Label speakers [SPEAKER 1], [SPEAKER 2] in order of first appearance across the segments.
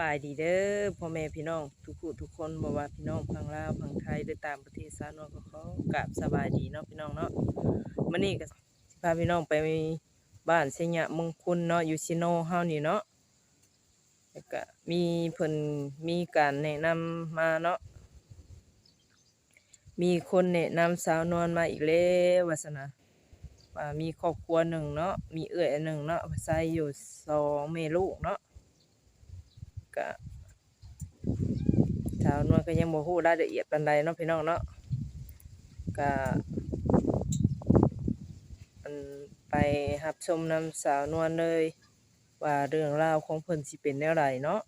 [SPEAKER 1] บายดีเด้อพ่อแม่พี่น้อง ทุกผู้ทุกคนบ่ว่าพี่น้องพังลาวพังไทยหรือตางประเทศสาวนวลก็เขอกราบสบายดีเนาะพี่น้องเนาะมื้อนี้ก็พาพี่น้องไปบ้านเสยะมงคลเนาะอยู่ซิโนเฮานี่เนาะแล้วก็มีเพิ่นมีการแนะนำมาเนาะมีคนแนะนำสาวนวลมาอีกแล้ววาซั่นะว่ามีครอบครัวหนึ่งเนาะมีเอื้อยหนึ่งเนาะใส่อยู่สองแม่ลูกเนาะ ก็ชาวนวลก็ยังบ่ฮู้รายละเอียดปานใดเนาะพี่น้องเนาะก็ไปรับชมนำสาวนวลเลย ว่าเรื่องราวของเพิ่นสิเป็นแนวใดเนาะ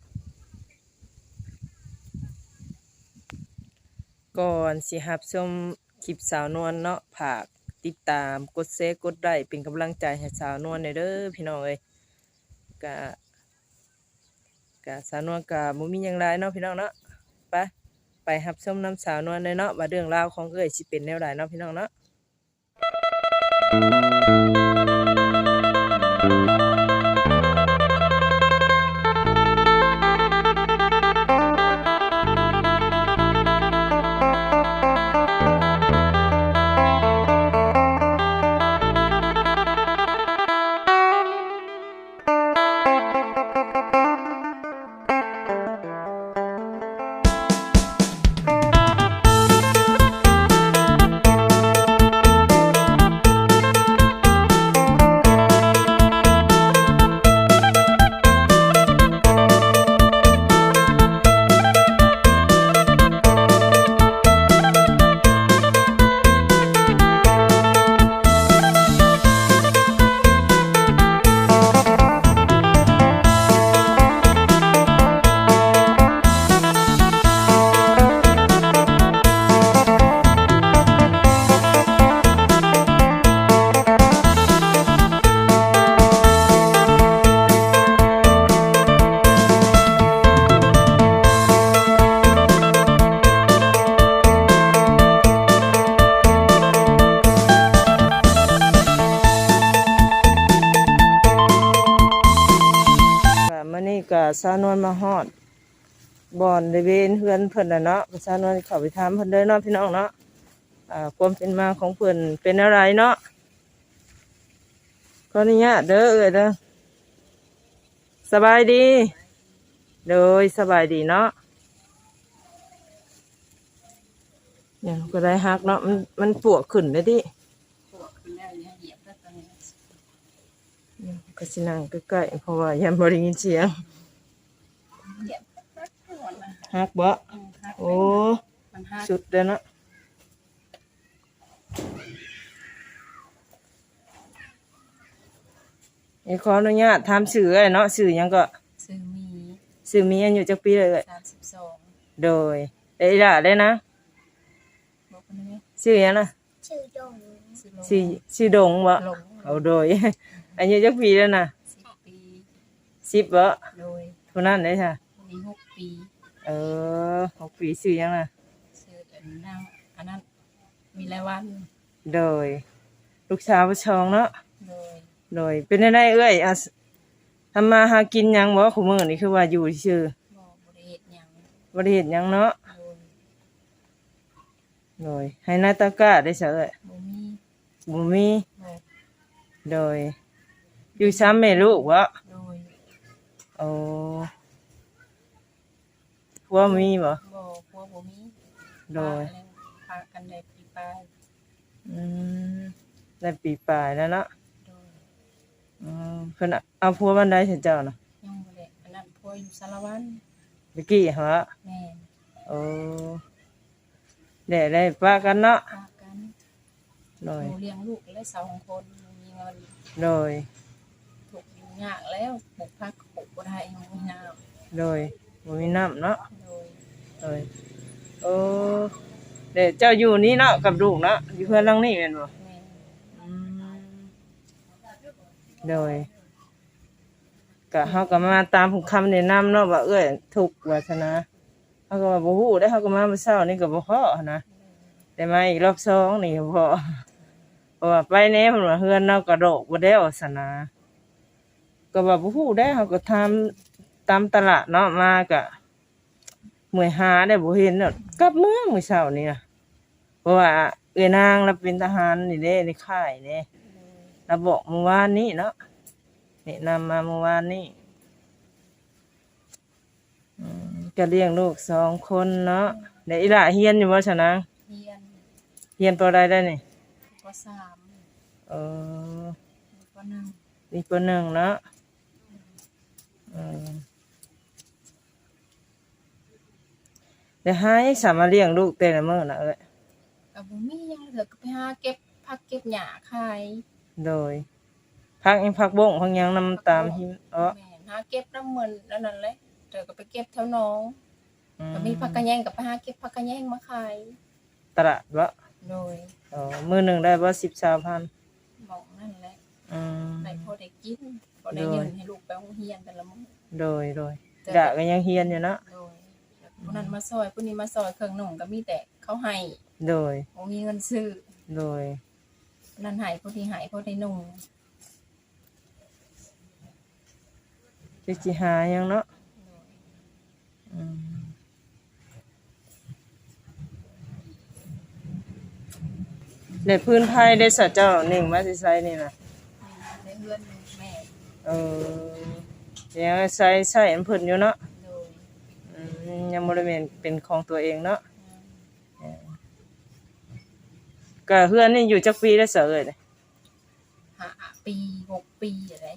[SPEAKER 1] ก่อนสิรับชมคลิปสาวนวลเนาะฝากติดตามกดแชร์กดไลค์เป็นกำลังใจให้สาวนวลหน่อยเด้อพี่น้องเอ้ยกะ กะสาวนวลกะบ่มีอย่างไรเนาะพี่น้องเนาะไปไปรับชมน้ำสาวนวลเลยเนาะว่าเรื่องราวของเอ้ยสิเป็นแนวไรเนาะพี่น้องเนาะ สาวนวลมาฮอดบ่อนบริเวณเฮือนเพิ่นนะเนาะก็สาวนวลเข้าไปถามเพิ่นเด้อเนาะพี่น้องเนาะอ่าความเป็นมาของเพิ่นเป็นอะไรเนาะขออนุญาตเด้อเอ้ยเด้อสบายดี โดยสบายดีเนาะเนี่ยก็ได้ฮักเนาะมันมันปวดขึ้นเลยดิ
[SPEAKER 2] ปวดขึ้นแล้วเนี่ยหยีบแล้วตอนนี้
[SPEAKER 1] ก็สินั่งใกล้ๆเพราะว่ายังบ่ได้ยินเสียง
[SPEAKER 2] เหยียบแล้วปวดนะ
[SPEAKER 1] ฮักบ่
[SPEAKER 2] อืมหัก
[SPEAKER 1] โอ้
[SPEAKER 2] มันหัก
[SPEAKER 1] สุดเด้อเนาะนี่ขออนุญาตถามสื่อไอ้เนาะสื่อหยังก็
[SPEAKER 2] ซื้อมี
[SPEAKER 1] สื่อมีอายุจักปีเลยเอ่ย
[SPEAKER 2] สามสิบสอง
[SPEAKER 1] โดยได้ล่ะได้นะ
[SPEAKER 2] บอกคนนี้
[SPEAKER 1] ชื่อหยังนะ
[SPEAKER 2] ซื้อลง
[SPEAKER 1] ชื่อชื่อดงบ่
[SPEAKER 2] ลง
[SPEAKER 1] เอาโดย อายุจักปีแล้วนะ
[SPEAKER 2] สิบปี
[SPEAKER 1] สิบบ่
[SPEAKER 2] โดย
[SPEAKER 1] ผู้นั้นได้ค่ะ
[SPEAKER 2] มีหกปี
[SPEAKER 1] เออหกปีชื่อหยังนะ
[SPEAKER 2] ซื้ออันนั่งอันนั้นมีรายวัน
[SPEAKER 1] โดย ลูกสาวผู้ชองเนาะ
[SPEAKER 2] โดย
[SPEAKER 1] โดยเป็นได้ได้เอ้ยอะทำมาหากินหยังบ่คุมื้อนี่คือว่าอยู่ชื่อ
[SPEAKER 2] บอกบริเหตุหยัง
[SPEAKER 1] บ่ได้เฮ็ดหยังเนาะ
[SPEAKER 2] โดย
[SPEAKER 1] โดยให้นาตากาได้เสย
[SPEAKER 2] บ่มี
[SPEAKER 1] บ่มี
[SPEAKER 2] บอก
[SPEAKER 1] โดย อยู่ซ้ำแม่ลูกวะ
[SPEAKER 2] โดย
[SPEAKER 1] โอ้ ผัวมีบ่
[SPEAKER 2] บอกพวกบ่มี
[SPEAKER 1] โดย
[SPEAKER 2] พาแล้วพากันได้ปีปลาย
[SPEAKER 1] อืมได้ปีปลายแล้วเนาะ
[SPEAKER 2] โดย
[SPEAKER 1] อืมเพิ่นเอาผัวบันไดเสร็จเจ้าน่ะ
[SPEAKER 2] ยังบ่ได้อันนั้นพวกอยู่สารวัน
[SPEAKER 1] เมื่อกี้เหรอ
[SPEAKER 2] แม่
[SPEAKER 1] โอ้ได้ได้ปะกันเนาะ
[SPEAKER 2] พากัน
[SPEAKER 1] โดย
[SPEAKER 2] หนูเลี้ยงลูกและสองคนหนูมีเงิน
[SPEAKER 1] โดย
[SPEAKER 2] ถูกอยู่ยากแล้วปลูกผักปลูกบ่ได้ยังมีน้
[SPEAKER 1] โดย บ่มีน้ำเนาะำ
[SPEAKER 2] โดย
[SPEAKER 1] โดยโอ้เดี๋ยวเจ้าอยู่นี่เนาะกับลูกเนาะอยู่เพื่อนหลังนี่แม่นบ่
[SPEAKER 2] แม่
[SPEAKER 1] อืมโดยก็เฮาก็มาตามผู้คำแนะนำเนาะว่าเอ้ยทุกข์ว่าซะนะเฮาก็ว่าบ่ฮู้ได้เฮาก็มาเมื่อเช้านี่ก็บ่พอนะแต่มาอีกรอบสองนี่ก็พอเพราะว่าไปแหน่เพิ่นว่าเฮือนเนาะกระโดกบ่ได้ว่าซะนะก็ว่าบ่ฮู้ได้เฮาก็ถาม ตามตลาดเนาะมากะเมื่อยหาได้บ่เห็นเนาะกลับเมืองมื้อเช้านี่นะเพราะว่าเอ้ยนางเราเป็นทหารนี่เด้ในค่ายเด้เราบอกเมื่อวานนี้เนาะแนะนำมาเมื่อวานนี้อืมก็เลี้ยงลูกสองคนเนาะเดี๋ยวอีหล่าเฮียนอยู่บ่ซะนาง
[SPEAKER 2] เฮียน
[SPEAKER 1] เฮียนปอใดได้นี่
[SPEAKER 2] ปสาม
[SPEAKER 1] เออ
[SPEAKER 2] ปหนึ่ง
[SPEAKER 1] มีปหนึ่งเนาะเออ เดี๋ยวหาให้สามารถเลี้ยงลูกแต่ละมื้อนะเอ้ย
[SPEAKER 2] กับบุมีหยังเหลือก็ไปหาเก็บผักเก็บหญ้าขาย
[SPEAKER 1] โดยพักอีพักบ่งพักหยังนำตามหิมเอ๋อ
[SPEAKER 2] แม่นหาเก็บน้ำมันแล้วนั่นแหละเธอก็ไปเก็บแถวหน้อง
[SPEAKER 1] อื
[SPEAKER 2] ก็มีผักกระแยงกับไปหาเก็บผักกระแยงมาขาย
[SPEAKER 1] ตลาดบ่
[SPEAKER 2] โดย
[SPEAKER 1] อ๋อมื้อหนึงได้บ่10 20,000
[SPEAKER 2] หมองนั่นแหละ
[SPEAKER 1] อืม
[SPEAKER 2] ได้พอได้กินพอได้
[SPEAKER 1] โดย
[SPEAKER 2] เงินให้ลูกไปโรงเรียนแต่ละมื้อ
[SPEAKER 1] โดยโดยกะก็ยังเฮียนอยู่เนาะ
[SPEAKER 2] โดย ผู้นั้นมาซอยผู้นี้มาซอยเครื่องนุ่งก็มีแต่เขาให้
[SPEAKER 1] โดย
[SPEAKER 2] บ่มีเงินซื้อ
[SPEAKER 1] โดย
[SPEAKER 2] ผู้นั้นให้ผู้ที่ให้ผู้ได้นุ่ง
[SPEAKER 1] สิสิหาหยังเนาะอืมได้พื้นไผได้สะเจ้านิ่งมาสิใส่นี่น่ะ
[SPEAKER 2] ในเรือนแม่
[SPEAKER 1] เออเดี๋ยวใส่ใส่อันเพิ่นอยู่เนาะ
[SPEAKER 2] โด ย
[SPEAKER 1] อืมยังบ่ได้เป็นเป็นของตัวเองเนาะก็เฮือนนี่อยู่จักปีได้วเสยเอ้ย
[SPEAKER 2] ห้าปีหกปีอะไร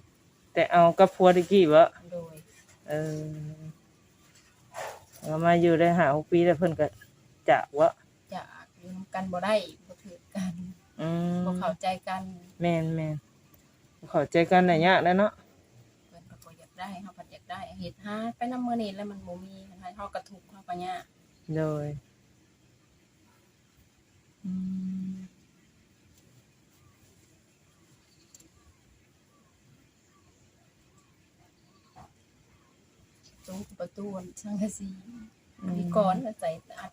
[SPEAKER 1] แต่เอากับผัวตะกี้บ่
[SPEAKER 2] โดย
[SPEAKER 1] เออเอามาอยู่ได้หาหกปีแล้วเพิ่นก็จากวะ
[SPEAKER 2] จะอยู่นำกันบ่ได้บ่ถือกัน
[SPEAKER 1] อืม
[SPEAKER 2] บ่เข้าใจกัน
[SPEAKER 1] แม่นแม่นเข้าใจกันได้ยากแล้วเนาะ
[SPEAKER 2] เพิ่นก็บ่อยากได้เฮาก็อยาก ได้เฮ็ดหาไปนำมื้อนี้แล้วมันบ่มีให้เฮาก็ทุกข์เฮาก็ยาก
[SPEAKER 1] โดยอืม
[SPEAKER 2] ตู้ประตูสังกะสีมีก้อนแล้วใส่อัด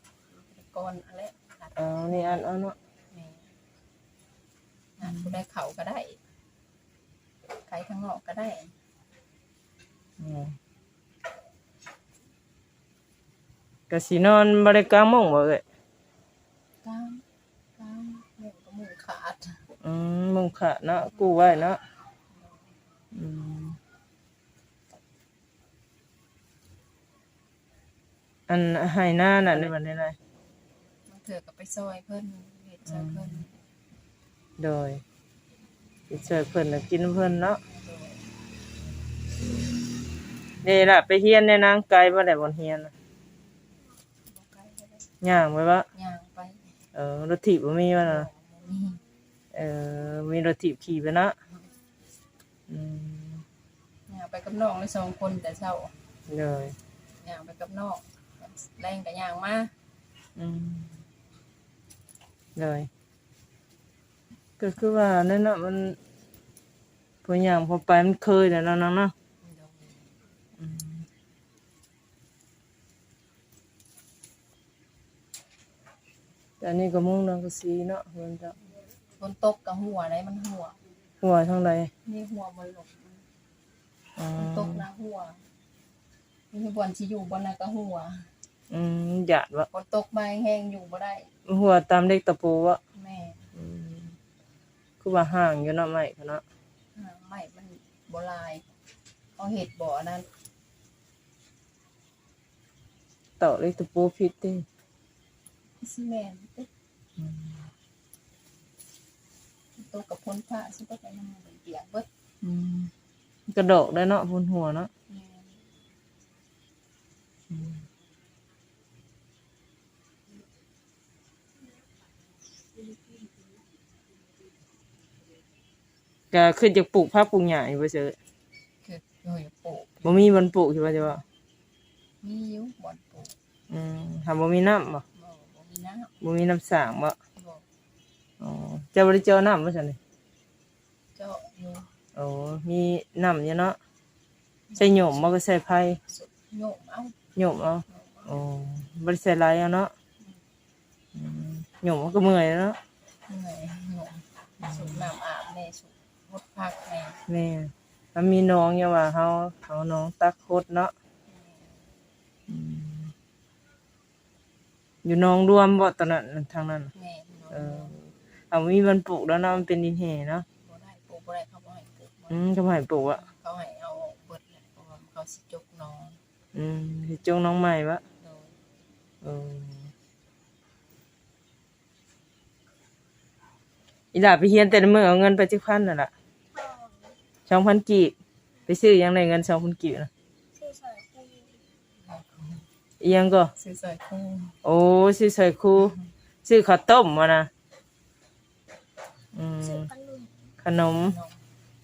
[SPEAKER 2] ก้อนอะไรอัด
[SPEAKER 1] เอานี่อันเอาเนาะ
[SPEAKER 2] แม่อัดผู้ได้เขาก็ได้ขายข้างนอกก็ได้
[SPEAKER 1] อืมก็สินอนบ่ได้กลางมุ้งบ่เอ้ย
[SPEAKER 2] กลางกลางหมูก็หมูขาด
[SPEAKER 1] อืมมุ้งขะเนาะกู้ไว้เนาะอืมอันให้หน้าน่ะในวันนี้ไร
[SPEAKER 2] มันเถือก็ไปซอยเพิ่นเฮ็ดซอยเพิ่น
[SPEAKER 1] โดยสิช่วยเพิ่นน่ะกินเพิ่นเนาะ
[SPEAKER 2] โดย
[SPEAKER 1] นี่ล่ะไปเฮียนในนางไกลบ่ได้บ่เฮียนน่ะ
[SPEAKER 2] บ่ไกลก็ได้
[SPEAKER 1] ย่างไว้บ่
[SPEAKER 2] ย่างไป
[SPEAKER 1] เออรถถีบบ่มีบ่น่ะ
[SPEAKER 2] นี่
[SPEAKER 1] เออมีรถถีบขี่ไปเนาะอืม
[SPEAKER 2] ย่างไปกับน้องเลยสองคนแต่เช้า
[SPEAKER 1] โดย
[SPEAKER 2] ย่างไปกับน้องแรงก็ย่างมา
[SPEAKER 1] อืมโดยก็คือว่านั่นน่ะมันพออย่างพอไปมันเคยแล้วเนาะนางเนาะ
[SPEAKER 2] โดย
[SPEAKER 1] อืม แต่อันนี้ก็มุ่งนางกสีเนาะเพิ่นจะ
[SPEAKER 2] ฝนตกกับหัวได้มันหัว
[SPEAKER 1] หัวทางใด
[SPEAKER 2] นี่หัวบ่หลบ
[SPEAKER 1] อ๋อ
[SPEAKER 2] ฝนตกนะหัวมีบ่อนสิอยู่บ่อนนั้นก็หัว
[SPEAKER 1] อืมหยาดวะ
[SPEAKER 2] ฝนตกมาแห้งอยู่บ่ได้
[SPEAKER 1] หัวตามเด็กตะปูวะ
[SPEAKER 2] แม่
[SPEAKER 1] อืมคือว่าห่างอยู่เนาะไม่เขาเนาะ
[SPEAKER 2] หางไม้มันบ่ลายเอาเห็ดบ่อนั้น
[SPEAKER 1] ต่อเล็กตะปูพิษติ
[SPEAKER 2] ซีเมนต์ตึ๊ดตกกับพ้นผ้าสิบ่ไปนำมันเปียกเบิด
[SPEAKER 1] อืมกระดกได้เนาะบนหัวเนาะ
[SPEAKER 2] แม่
[SPEAKER 1] อืมก็ขึ้นจากปลูกผักปลูกหญ้าอยู่บ่เจอ
[SPEAKER 2] คือหน่วยปลูก
[SPEAKER 1] บ่มีบนปลูกใช่ป่ะจ๊ะ
[SPEAKER 2] มีอยู่บ่อนปลูก
[SPEAKER 1] อืมทำบ่มีน้ำบ่
[SPEAKER 2] บ่บ่มี น้ำ
[SPEAKER 1] บ่มีน้ำสางบ่
[SPEAKER 2] บ่
[SPEAKER 1] อ๋อเจ้าบ่ได้เจอน้ำบ่ซั่นนี่
[SPEAKER 2] เจาะอยู่
[SPEAKER 1] โอ้มีน้ำอยู่เนาะใส่หยมบ่ก็ใส่ไผ
[SPEAKER 2] สุดโยมเอา
[SPEAKER 1] หยมเอา
[SPEAKER 2] โยมเอา
[SPEAKER 1] โอ้บ่ได้ใส่หลายเอาเนาะอืมหยมมันก็เมื่อยเนาะ
[SPEAKER 2] เหนื่อยโยมสุดน้ำอาบแน่สุดหดพักแน่
[SPEAKER 1] แม่ถ้ามีน้องอย่าว่าเฮาเฮาน้องตักโคตรเนาะ
[SPEAKER 2] โอ
[SPEAKER 1] ยู่หนองรวมบ่ตอนนั้นทางนั้นน่ะ
[SPEAKER 2] แม่น
[SPEAKER 1] เออเอามีวันปลูกแล้วเนาะมันเป็นดินแห่เนาะ
[SPEAKER 2] บ่ได้ปลูกบ่ได้เขาบ่ให้ปลูก
[SPEAKER 1] อืมก็บ่ให้ปลูกอะ
[SPEAKER 2] เขาให้เอาเบิดแหละเพราะว่าเขาสิจกน้อง
[SPEAKER 1] อืมสิจงน้องใหม่วะ
[SPEAKER 2] โดย
[SPEAKER 1] เอออีหล่าไปเฮียนแต่ละมื้อเอาเงินไปจักพันน่ะล่ะ2,000กีบไปซื้อหยังได้เงิน2,000กีบน่ะ
[SPEAKER 3] ชื่อสายคู
[SPEAKER 1] อีหยังก็
[SPEAKER 2] ซื้อสอยคู่
[SPEAKER 1] โอ้ซื้อใส่ครูซื้อข้าวต้มมานะอืม
[SPEAKER 3] ชื่อขนม
[SPEAKER 1] ขนม
[SPEAKER 2] น้อง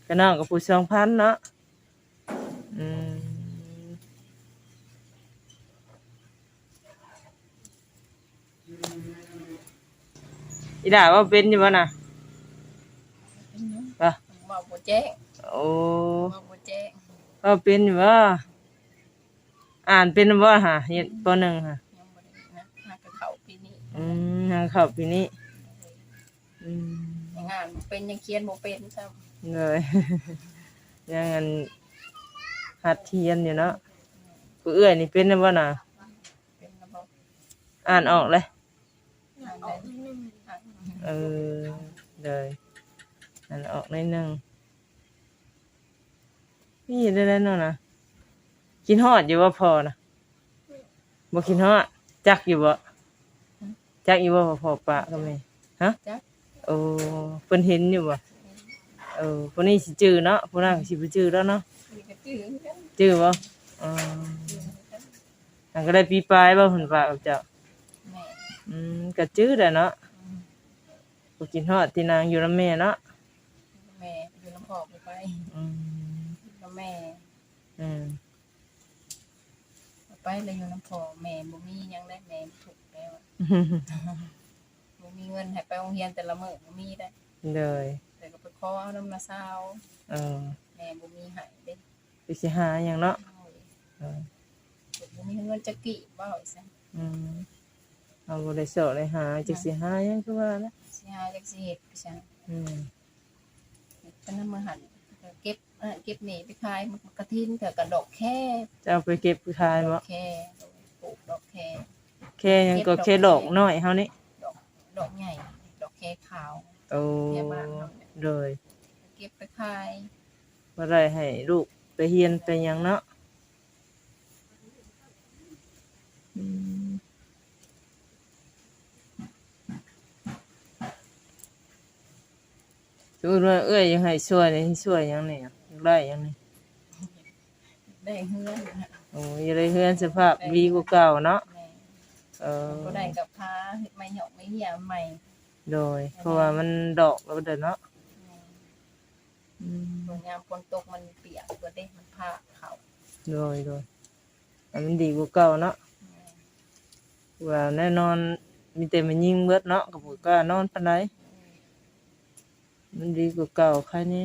[SPEAKER 1] ก็น้องกับผู้สองพันเนาะอืมอีด่าว่าเป็นอยู่บ่น่ะ
[SPEAKER 2] เป็นหยัง
[SPEAKER 1] ป่ะ
[SPEAKER 2] ว่าบ่แจ้ง
[SPEAKER 1] โอ้
[SPEAKER 2] ว่าบ่แจ้ง
[SPEAKER 1] ว่าเป็นอยู่บ่ อ่านเป็นบ่ฮะเฮ็ดปหนึ่งฮะ
[SPEAKER 2] ยังบ่ได้นะหากะเข้าปีนี้
[SPEAKER 1] อืมทางเข้าปีนี้อืม
[SPEAKER 2] ยังอ่านบ่เป็นยังเขียนบ่เป็นซ้ำ
[SPEAKER 1] เลย ยังอันหัดเทียนอยู่เนาะผู้เอื้อยนี่เป็นนะบ่น่ะ
[SPEAKER 2] เป็นระบบ
[SPEAKER 1] อ่านออกเลย
[SPEAKER 3] อยากออกนิดนึง
[SPEAKER 2] อ่าน
[SPEAKER 1] เออเลยอ่านออกในอยหนึงนี่ได้แล้วเนาะนะ กินฮอดอยู่ว่าพอนะบ่กินฮอดจักอยู่บ่จักอยู่บ่ว่าพอปะก็แม่ฮะ
[SPEAKER 2] จัก
[SPEAKER 1] โอ้เพิ่นเห็นอยู่บ่เออผู้นี้สิจื้อเนาะผู้นั้นก็สิบ่จื้อแล้วเนาะ
[SPEAKER 2] มีกระจือกัน
[SPEAKER 1] จื้อบ่อืมอันก็ได้ปีปลายบ่เพิ่นฝากกับเจ้า
[SPEAKER 2] แม่
[SPEAKER 1] อืมก็จื้อแหละเนาะบ่กินฮอดที่นางอยู่นำแม่เนาะ
[SPEAKER 2] แม่อยู่น้ำพอกไป
[SPEAKER 1] อืม
[SPEAKER 2] แล้วแม่
[SPEAKER 1] อืม
[SPEAKER 2] ไปเลยอยู่น้ำพอกแม่บ่มีหยังได้แม่ถูกแล้วบ่มีเงินให้ไปโรงเรียนแต่ละมื้อบ่มีได้
[SPEAKER 1] เลย
[SPEAKER 2] แต่ก็ไปขอเอาน้ำนาซาว
[SPEAKER 1] เออ
[SPEAKER 2] แม่บ่มีให้เด้
[SPEAKER 1] ไปสิหาหยังเนาะเออ
[SPEAKER 2] บ่มีเงินจักกี่บ่เอาซั่น
[SPEAKER 1] อืมเอาบ่ได้สอเลยหาจักสิหาหยังคือว่านะ
[SPEAKER 2] สิหาจักสิเฮ็ดไปซั่น
[SPEAKER 1] อืม
[SPEAKER 2] เป็นน้ำมือหันก็เก็บ เออเก็บหนีไปขายมันกระทินกับกระดอกแค่
[SPEAKER 1] จะเอาไปเก็บไปขาย
[SPEAKER 2] ด
[SPEAKER 1] บ่
[SPEAKER 2] อกแค่ปลูกดอกแค่
[SPEAKER 1] แค่หยังก็แค่ดอกน้อยเฮานี่
[SPEAKER 2] ดอกดอกใหญ่ ดอกแค่ขาว
[SPEAKER 1] โอ้
[SPEAKER 2] แค่บ้านเฮาเนี่ย
[SPEAKER 1] เลย
[SPEAKER 2] เก็บไปขาย
[SPEAKER 1] บ่ได้ให้ลูกไปเรียนไปหยังเนาะอืมสมมุติว่าเอ้ยยังให้ช่วยนี่ให้ช่วยหยังนี่อยาก ได้หยังนี่
[SPEAKER 2] ได้เฮือน
[SPEAKER 1] โอ้ยได้เฮือนสภาพดีกว่าเก่าเนาะ
[SPEAKER 2] แม่
[SPEAKER 1] เออ
[SPEAKER 2] ก็ได้กับพาเฮ็ดไม่หยอกไม่เหี่ยใหม่
[SPEAKER 1] โดย เพราะว่ามันดอกแล้วเด้อเนาะอืม
[SPEAKER 2] ตัวยามฝนตกมันเปียกก็ได้มันพาเขา
[SPEAKER 1] โดยโดยอันมันดีกว่าเก่าเนาะว่าแน่นอนมีแต่มันยิงเบิดเนาะกับผมก็นอนปานใดมันดีกว่าเก่าแค่นี้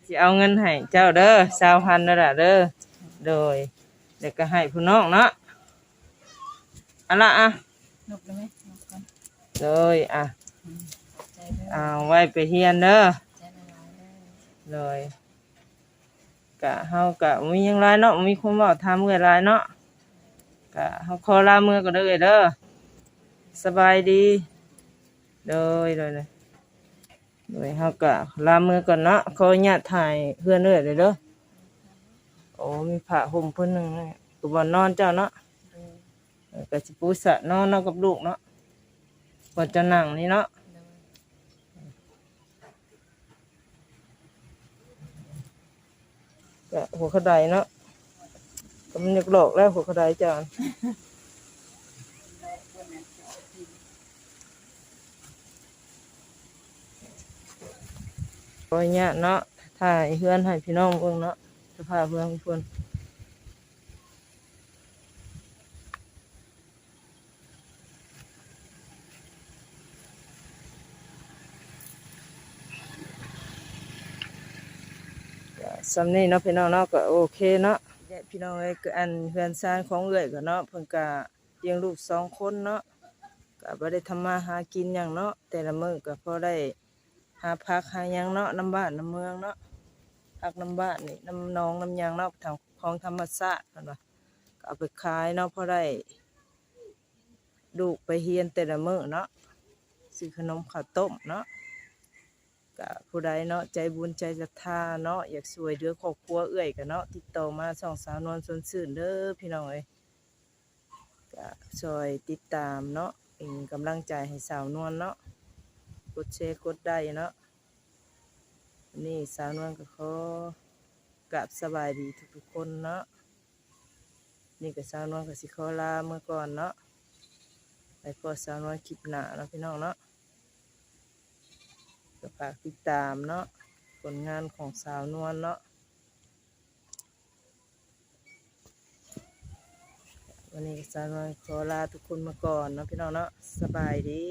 [SPEAKER 1] สาวพันกุ้งคาจังมือก่อนนี่นะฮะ
[SPEAKER 2] กาจังว่า
[SPEAKER 1] ได้จังมือก่อนนี่นะโอ้โห
[SPEAKER 2] ได้บ่ทิศหนึ่ง
[SPEAKER 1] พี่สิได้เฮืองเยอะเนาะได้เบางเงินให้ก็เด้อสิเอาเงินให้เจ้าเด้อสาวพันนั่นแหละเด้อโดยเด็กก็ให้ผู้น้องเนาะเอันละอะ
[SPEAKER 2] นกได้ไหมนกก่อน
[SPEAKER 1] โดยอะ
[SPEAKER 2] ใจเด้อ
[SPEAKER 1] เอาไว้ไปเฮียนเด้อ
[SPEAKER 2] ใจเด้อเด้อ
[SPEAKER 1] โดยกะเฮากะมีหยังไรเนาะมีคนบอกทำเมื่อไรเนาะกะเฮาขอลามือก็เด้อเด้อสบายดี โดยโดยเลย โดยเฮากะลามือก่อนเนาะขออนุญาตถ่ายเพื่อนเด้อเด้อเด้อโอ้มีผ้าห่มเพิ่นหนึงเลยกูบ่นอนเจ้าเนาะ
[SPEAKER 2] เด้อ
[SPEAKER 1] เออกะสิปูสะนอนเนาะกับลูกเนาะก่อนจะนั่งนี่เนาะก็หัวกระไดเนาะก็มันอยากหลอกแล้วหัวกระไดจา ก็เนี่ยเนาะถ่ายเพื่อนถ่ายพี่น้องเบิ่งเนาะสภาพเพื่อนเพื่อนสำนี้เนาะพี่น้องเนาะก็โอเคเนาะเนี่ยพี่น้องเอ้ก็อันเพื่อนซานของเอ้ยก็เนาะเพิ่นกะยังลูกสองคนเนาะก็บ่ได้ทำมาหากินอย่างเนาะแต่ละมือก็พอได้ หาผักหายังเนาะน้ำบ้านน้ำเมืองเนาะผักน้ำบ้านนี่น้ำนองน้ำยังเนาะทางของธรรมชาติเพิ่นว่าก็เอาไปขายเนาะพอได้ลูกไปเรียนแต่ละมื้อเนาะซื้อขนมข้าวต้มเนาะก็ผู้ใดเนาะใจบุญใจศรัทธาเนาะอยากช่วยเหลือครอบครัวเอื้อยกันเนาะติดต่อมาสองสาวนวลสนซื่นเด้อพี่น้องเอ้ยก็ช่วยติดตามเนาะเป็นกำลังใจให้สาวนวลเนาะ กดแชร์กดได้เนาะนี่สาวนวลก็ขอกราบสบายดีทุกๆคนเนาะนี่ก็สาวนวลก็สิขอลาเมื่อก่อนเนาะไปพอสาวนวลคลิปหน้าเนาะพี่น้องเนาะก็ฝากติดตามเนาะผลงานของสาวนวลเนาะวันนี้ก็สาวนวลขอลาทุกคนมาก่อนเนาะพี่น้องเนาะสบายดี